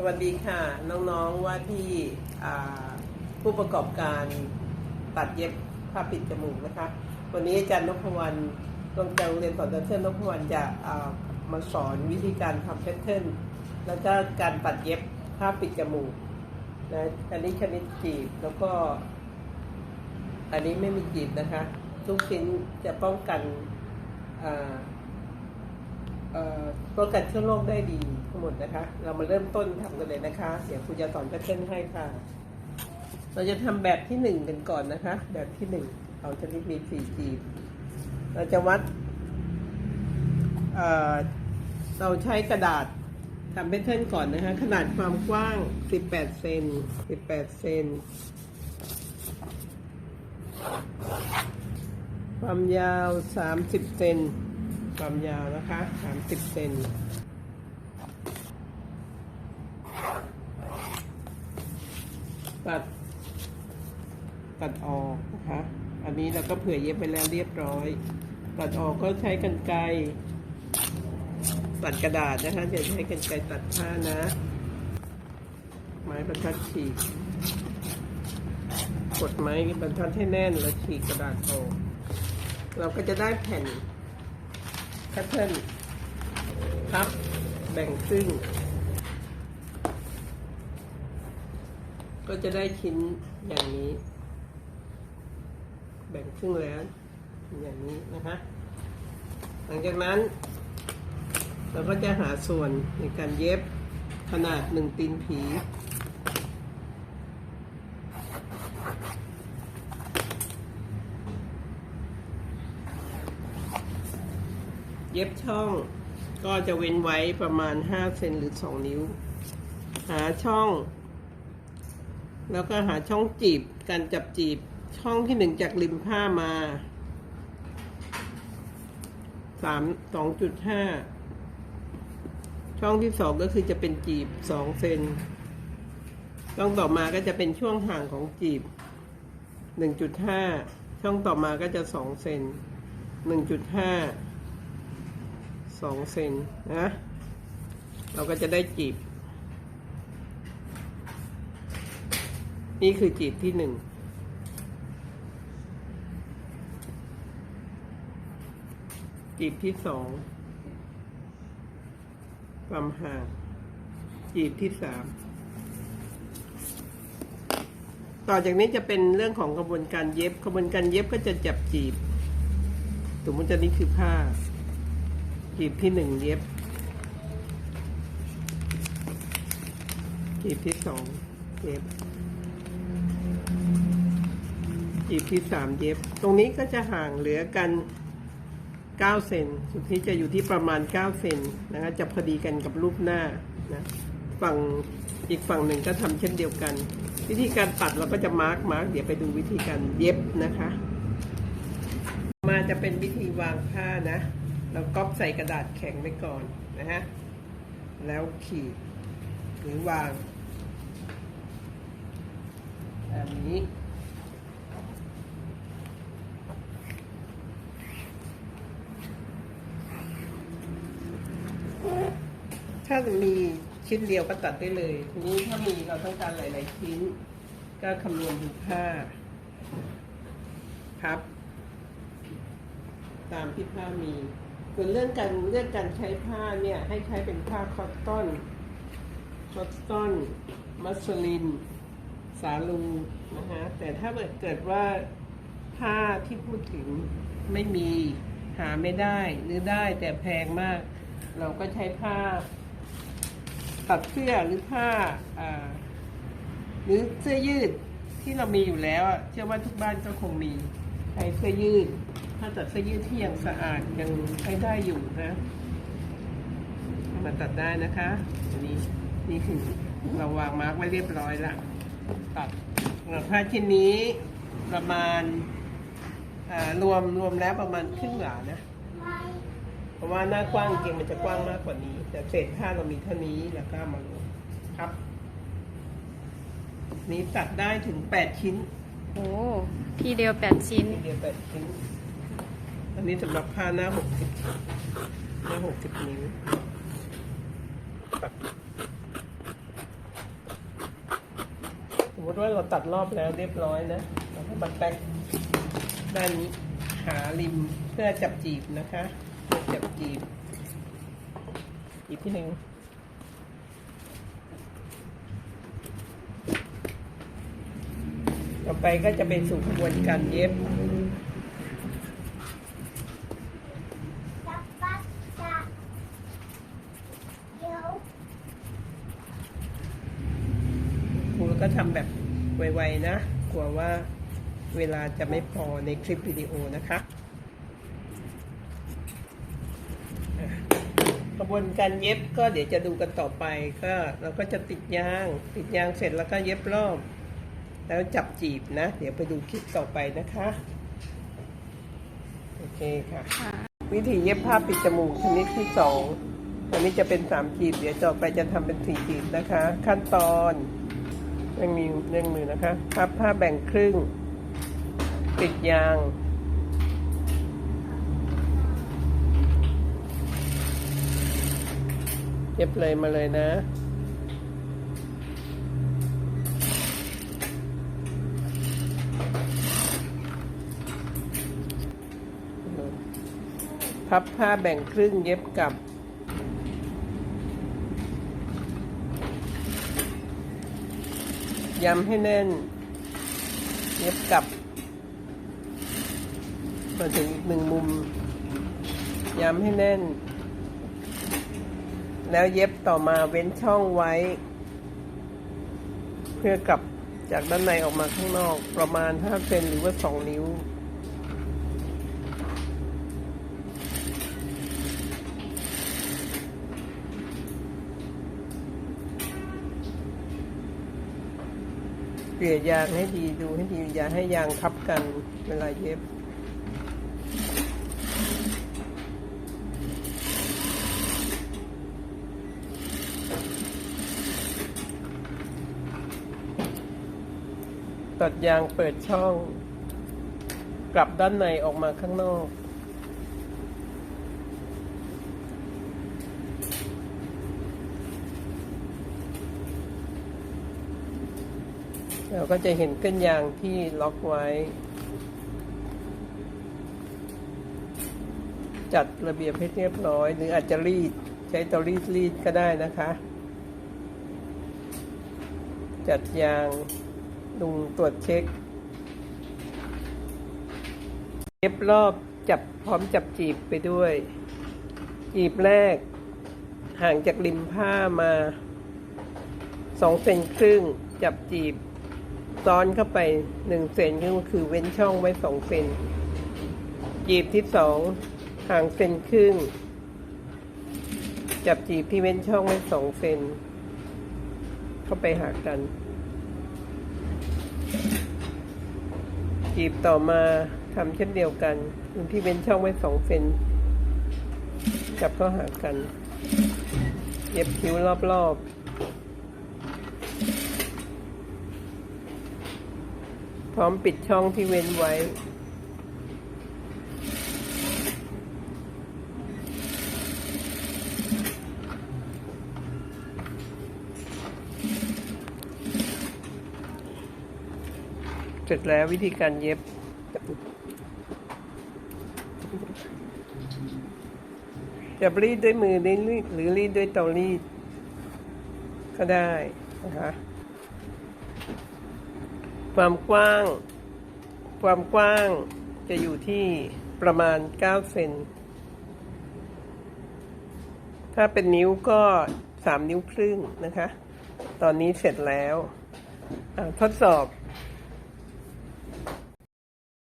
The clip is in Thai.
สวัสดีค่ะ น้องๆว่าที่ผู้ประกอบการตัดเย็บผ้าปิดจมูกนะคะ วันนี้อาจารย์นพวรรณดวงใจโรงเรียนสอนดรเทอร์นพวรรณจะามาสอนวิธีการทำแพทเทิร์นแล้วก็การตัดเย็บผ้าปิดจมูกนะอันนี้ชนิดจีบแล้วก็ อันนี้ไม่มีจีบนะคะ ทุกชิ้นจะป้องกันป้องกันเชื้อโรคได้ดี หมดนะคะ เรามาเริ่มต้นทำกันเลยนะคะ เดี๋ยวครูจะสอนแพทเทิร์นให้ค่ะ เราจะทำแบบที่หนึ่งกันก่อนนะคะ แบบที่หนึ่งเราจะมีสี่จีบเราจะวัดเเราใช้กระดาษทำแพทเทิร์นก่อนนะคะ ขนาดความกว้าง 18 เซน18 เซนความยาว 30 เซน ความยาวนะคะ 30 เซน ตัด ตัดออกนะคะ อันนี้เราก็เผื่อเย็บไปแล้วเรียบร้อย ตัดออกก็ใช้กันไกรตัดกระดาษนะคะจะใช้กันไกรตัดผ้านะ ไม้บรรทัดฉีก กดไม้บรรทัดให้แน่นแล้วฉีกกระดาษออกเราก็จะได้แผ่นแพทเทิร์นพับแบ่งครึ่ง ก็จะได้ชิ้นอย่างนี้ แบ่งครึ่งแล้ว อย่างนี้นะคะ หลังจากนั้น เราก็จะหาส่วนในการเย็บขนาดหนึ่งตีนผีเย็บช่องก็จะเว้นไว้ประมาณ 5 เซนหรือ 2 นิ้ว หาช่อง แล้วก็หาช่องจีบการจับจีบช่องที่หนึ่งจากริมผ้ามาสามสองจุดห้าช่องที่สองก็คือจะเป็นจีบสองเซนช่องต่อมาก็จะเป็นช่วงห่างของจีบหนึ่งจุดห้าช่องต่อมาก็จะสองเซนหนึ่งจุดห้าสองเซนนะ เราก็จะได้จีบ นี่คือจีบที่หนึ่งจีบที่สองความห่างจีบที่สามต่อจากนี้จะเป็นเรื่องของกระบวนการเย็บกระบวนการเย็บก็จะจับจีบสมมติว่านี่คือผ้า จีบที่หนึ่งเย็บ จีบที่สองเย็บ จีบที่สามเย็บ ตรงนี้ก็จะห่างเหลือกันเก้าเซนสุดที่จะอยู่ที่ประมาณเก้าเซนนะคะจะพอดีกันกับรูปหน้านะฝั่งอีกฝั่งหนึ่งก็ทำเช่นเดียวกัน วิธีการตัดเราก็จะมาร์กมาร์กเดี๋ยวไปดูวิธีการเย็บนะคะ มาจะเป็นวิธีวางผ้านะ เราก๊อปใส่กระดาษแข็งไว้ก่อนนะฮะแล้วขีดหรือวางแบบนี้ามีชิ้นเดียวก็ตัดได้เลยทีนี้ถ้ามีเราต้องการหลาย ๆ ชิ้น ก็คำนวณดูผ้าพับ ตามที่ผ้ามี ส่วนเรื่องการเรื่องการใช้ผ้าเนี่ย ให้ใช้เป็นผ้าคอตตอนคอตตอน มัสลิน สาลูนะฮะแต่ถ้าเกิดว่าผ้าที่พูดถึงไม่มีหาไม่ได้หรือได้แต่แพงมาก เราก็ใช้ผ้า ตัดเสื้อหรือผ้าหรือเสื้อยืดที่เรามีอยู่แล้วเชื่อว่าทุกบ้านก็คงมีใช้เสื้อยืด ถ้าตัดเสื้อยืดที่ยังสะอาดยังใช้ได้อยู่นะมาตัดได้นะคะอันนี้นี่คือเราวางมาร์กไว้เรียบร้อยละตัดหผ้าชิ้นนี้ประมาณรวมรวมแล้วประมาณครึ่งหลานะ เพราะว่าหน้ากว้างจริงมันจะกว้างมากกว่านี้ แต่เศษผ้าเรามีเท่านี้แล้วก็มาลงครับ นี้ตัดได้ถึงแปดชิ้นโอ้ทีเดียวแปดชิ้น ทีเดียวแปดชิ้น อันนี้สำหรับผ้าหน้าหกสิบหน้าหกสิบนิ้วตัดมติว่าเราตัดรอบแล้วเรียบร้อยนะเราก็มาแตกด้านนี้หาริมเพื่อจับจีบนะคะ เพื่อจับจีบอีกที่หนึ่งต่อไปก็จะเป็นสู่กระบวนการเย็บจับปักจับเดี๋ยวครูก็ทำแบบไวๆนะ กลัวว่าเวลาจะไม่พอในคลิปวิดีโอนะคะอะ กระบวนการเย็บก็เดี๋ยวจะดูกันต่อไปก็เราก็จะติดยาง ติดยางเสร็จแล้วก็เย็บรอบ แล้วจับจีบนะ เดี๋ยวไปดูคลิปต่อไปนะคะ โอเคค่ะค่ะวิธีเย็บผ้าปิดจมูกชนิดที่สองอันนี้จะเป็นสามจีบเดี๋ยวต่อไปจะทำเป็นสี่จีบนะคะ ขั้นตอนเร่งมีเร่งมือนะคะพับผ้าแบ่งครึ่งปิดยาง เย็บเลยมาเลยนะ พับผ้าแบ่งครึ่งเย็บกลับย้ำให้แน่น เย็บกลับ มาถึงอีกหนึ่งมุม ย้ำให้แน่น แล้วเย็บต่อมาเว้นช่องไว้ เพื่อกลับจากด้านในออกมาข้างนอกประมาณ5เซนหรือว่า 2 นิ้ว เกลี่ยยางให้ดีดูให้ดีอย่าให้ยางทับกันเวลาเย็บ ตัดยางเปิดช่อง กลับด้านในออกมาข้างนอกเราก็จะเห็นเส้นยางที่ล็อกไว้ จัดระเบียบให้เรียบร้อย หรืออาจจะรีด ใช้เตารีดรีดก็ได้นะคะ จัดยาง ดุงตรวจเช็คเย็บรอบจับพร้อมจับจีบไปด้วย จีบแรก ห่างจากริมผ้ามาสองเซนครึ่งจับจีบ ซ้อนเข้าไปหนึ่งเซนก็คือเว้นช่องไว้สองเซนจีบที่สองห่างเซนครึ่ง จับจีบที่เว้นช่องไว้สองเซนเข้าไปหากัน จีบต่อมาทำเช่นเดียวกันที่เว้นช่องไว้สองเซนจับเข้าหากัน เย็บคิ้วรอบๆ พร้อมปิดช่องที่เว้นไว้ เสร็จแล้ววิธีการเย็บ จะรีดด้วยมือหรือรีดหรือรีดด้วยเตารีด ก็ได้นะคะความกว้าง ความกว้างจะอยู่ที่ประมาณ 9 เซน ถ้าเป็นนิ้วก็ 3 นิ้วครึ่งนะคะ ตอนนี้เสร็จแล้ว ทดสอบ